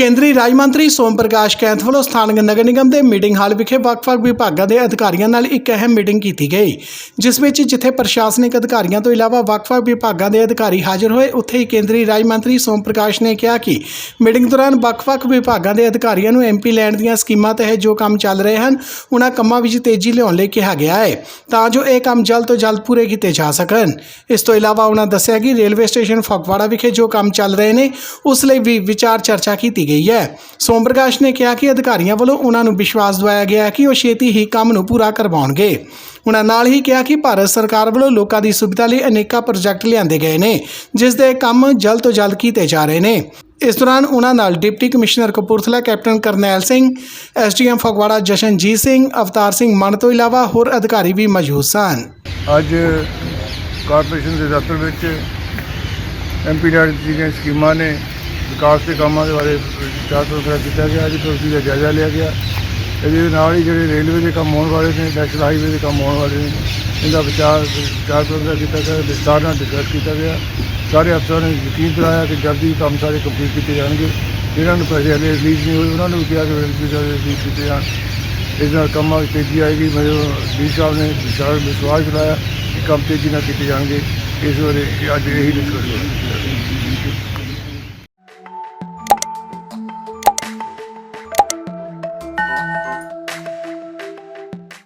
ਕੇਂਦਰੀ ਰਾਜ ਮੰਤਰੀ ਸੋਮ ਪ੍ਰਕਾਸ਼ ਕੈਂਥ ਵੱਲੋਂ ਸਥਾਨਕ ਨਗਰ ਨਿਗਮ ਦੇ ਮੀਟਿੰਗ ਹਾਲ ਵਿਖੇ ਵੱਖ-ਵੱਖ ਵਿਭਾਗਾਂ ਦੇ ਅਧਿਕਾਰੀਆਂ ਨਾਲ ਇੱਕ ਅਹਿਮ ਮੀਟਿੰਗ ਕੀਤੀ ਗਈ, ਜਿਸ ਵਿੱਚ ਜਿੱਥੇ ਪ੍ਰਸ਼ਾਸਨਿਕ ਅਧਿਕਾਰੀਆਂ ਤੋਂ ਇਲਾਵਾ ਵੱਖ-ਵੱਖ ਵਿਭਾਗਾਂ ਦੇ ਅਧਿਕਾਰੀ ਹਾਜ਼ਰ ਹੋਏ, ਉੱਥੇ ਹੀ ਕੇਂਦਰੀ ਰਾਜ ਮੰਤਰੀ ਸੋਮ ਪ੍ਰਕਾਸ਼ ਨੇ ਕਿਹਾ ਕਿ ਮੀਟਿੰਗ ਦੌਰਾਨ ਵੱਖ-ਵੱਖ ਵਿਭਾਗਾਂ ਦੇ ਅਧਿਕਾਰੀਆਂ ਨੂੰ ਐਮਪੀ ਲੈਂਡ ਦੀਆਂ ਸਕੀਮਾਂ ਤਹਿਤ ਜੋ ਕੰਮ ਚੱਲ ਰਹੇ ਹਨ ਉਹਨਾਂ ਕੰਮਾਂ ਵਿੱਚ ਤੇਜ਼ੀ ਲਿਆਉਣ ਲਈ ਕਿਹਾ ਗਿਆ ਹੈ, ਤਾਂ ਜੋ ਇਹ ਕੰਮ ਜਲਦ ਤੋਂ ਜਲਦ ਪੂਰੇ ਕੀਤੇ ਜਾ ਸਕਣ। ਇਸ ਤੋਂ ਇਲਾਵਾ ਉਹਨਾਂ ਦੱਸਿਆ ਕਿ ਰੇਲਵੇ ਸਟੇਸ਼ਨ ਫਗਵਾੜਾ ਵਿਖੇ ਜੋ ਕੰਮ ਚੱਲ ਰਹੇ ਨੇ, ਉਸ ਲਈ ਵੀ ਵਿਚਾਰ ਚਰਚਾ ਕੀਤੀ ਗਈ ਹੈ। ਸੋਮ ਪ੍ਰਕਾਸ਼ ਨੇ ਕਿਹਾ ਕਿ ਅਧਿਕਾਰੀਆਂ ਵੱਲੋਂ ਉਹਨਾਂ ਨੂੰ ਵਿਸ਼ਵਾਸ ਦਿਵਾਇਆ ਗਿਆ ਹੈ ਕਿ ਉਹ ਛੇਤੀ ਹੀ ਕੰਮ ਨੂੰ ਪੂਰਾ ਕਰਵਾਉਣਗੇ। ਉਹਨਾਂ ਨਾਲ ਹੀ ਕਿਹਾ ਕਿ ਭਾਰਤ ਸਰਕਾਰ ਵੱਲੋਂ ਲੋਕਾਂ ਦੀ ਸੁਵਿਧਾ ਲਈ ਅਨੇਕਾਂ ਪ੍ਰੋਜੈਕਟ ਲਿਆਂਦੇ ਗਏ ਨੇ, ਜਿਸ ਦੇ ਕੰਮ ਜਲਦ ਤੋਂ ਜਲਦ ਕੀਤੇ ਜਾ ਰਹੇ ਨੇ। ਇਸ ਦੌਰਾਨ ਉਹਨਾਂ ਨਾਲ deputy commissioner Kapurthala, captain Karnail Singh, SDM Phagwara Jashanjit Singh, Avtar Singh Mann ਤੋਂ ਇਲਾਵਾ ਹੋਰ ਅਧਿਕਾਰੀ ਵੀ ਮੌਜੂਦ ਸਨ। ਅੱਜ ਕਾਰਪੋਰੇਸ਼ਨ ਦੇ ਦਫ਼ਤਰ ਵਿੱਚ ਐਮਪੀ ਡੈਡ ਦੀਆਂ ਸਕੀਮਾਂ ਨੇ ਵਿਕਾਸ ਦੇ ਕੰਮਾਂ ਦੇ ਬਾਰੇ ਵਿਚਾਰ ਵਗੈਰਾ ਕੀਤਾ ਗਿਆ, ਅੱਜ ਤੋਂ ਦਾ ਜਾਇਜ਼ਾ ਲਿਆ ਗਿਆ। ਇਹਦੇ ਨਾਲ ਹੀ ਜਿਹੜੇ ਰੇਲਵੇ ਦੇ ਕੰਮ ਹੋਣ ਵਾਲੇ ਨੇ, ਨੈਸ਼ਨਲ ਹਾਈਵੇ ਦੇ ਕੰਮ ਹੋਣ ਵਾਲੇ ਨੇ, ਇਹਦਾ ਵਿਚਾਰ ਵਿਚਾਰ ਵਗੈਰਾ ਕੀਤਾ ਗਿਆ ਵਿਸਤਾਰ ਨਾਲ ਡਿਸਕਸ ਕੀਤਾ ਗਿਆ। ਸਾਰੇ ਅਫਸਰਾਂ ਨੇ ਯਕੀਨ ਦਿਲਾਇਆ ਕਿ ਜਲਦੀ ਕੰਮ ਸਾਰੇ ਕੰਪਲੀਟ ਕੀਤੇ ਜਾਣਗੇ। ਜਿਹਨਾਂ ਨੂੰ ਪੈਸੇ ਹਲੇ ਰਿਲੀਜ਼ ਨਹੀਂ ਹੋਏ, ਉਹਨਾਂ ਨੂੰ ਵੀ ਕਿਹਾ ਕਿ ਰੇਲਵੇ ਰਿਲੀਜ਼ ਕੀਤੇ ਜਾਣ। ਇਸ ਨਾਲ ਕੰਮਾਂ ਵਿੱਚ ਤੇਜ਼ੀ ਆਏਗੀ। ਮੇਰੇ ਡੀ ਸਾਹਿਬ ਨੇ ਵਿਸ਼ਾਲ ਵਿਸ਼ਵਾਸ ਦਿਲਾਇਆ ਕਿ ਕੰਮ ਤੇਜ਼ੀ ਨਾਲ ਕੀਤੇ ਜਾਣਗੇ। ਇਸ ਬਾਰੇ ਅੱਜ ਇਹੀ ਡਿਸਕਸ ਹੋਇਆ। Música